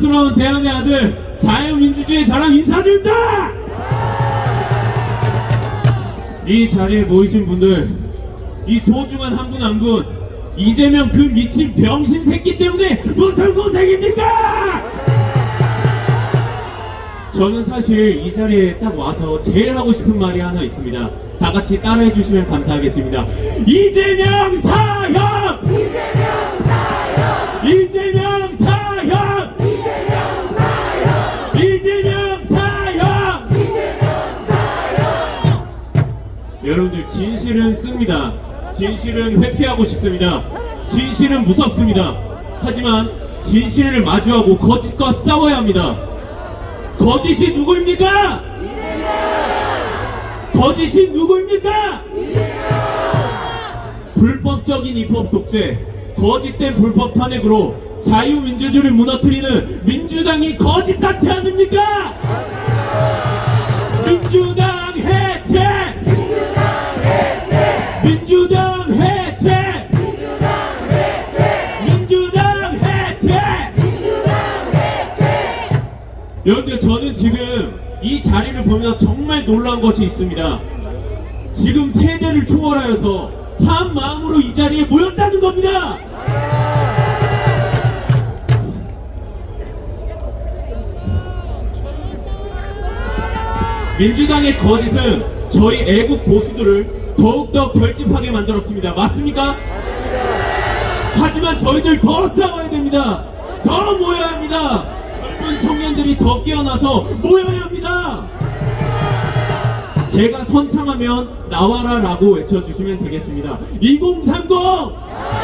자랑스러운 대안의 아들 자유민주주의 자랑 인사드립니다. 이 자리에 모이신 분들, 이 소중한 한 분 한 분, 이재명 그 미친 병신 새끼 때문에 무슨 고생입니까? 저는 사실 이 자리에 딱 와서 제일 하고 싶은 말이 하나 있습니다. 다 같이 따라해 주시면 감사하겠습니다. 이재명 사형! 여러분들 진실은 씁니다. 진실은 회피하고 싶습니다. 진실은 무섭습니다. 하지만 진실을 마주하고 거짓과 싸워야 합니다. 거짓이 누구입니까? 거짓이 누구입니까? 불법적인 입법 독재, 거짓된 불법 탄핵으로 자유민주주의를 무너뜨리는 민주당이 거짓같지 않습니까? 민주당 여러분들 저는 지금 이 자리를 보면서 정말 놀란 것이 있습니다. 지금 세대를 초월하여서 한 마음으로 이 자리에 모였다는 겁니다. 민주당의 거짓은 저희 애국 보수들을 더욱더 결집하게 만들었습니다. 맞습니까? 하지만 저희들 더 싸워야 됩니다. 더 모여야 합니다. 젊은 청년들이 더 깨어나서 모여야 합니다. 제가 선창하면 나와라 라고 외쳐주시면 되겠습니다. 2030! 청년들!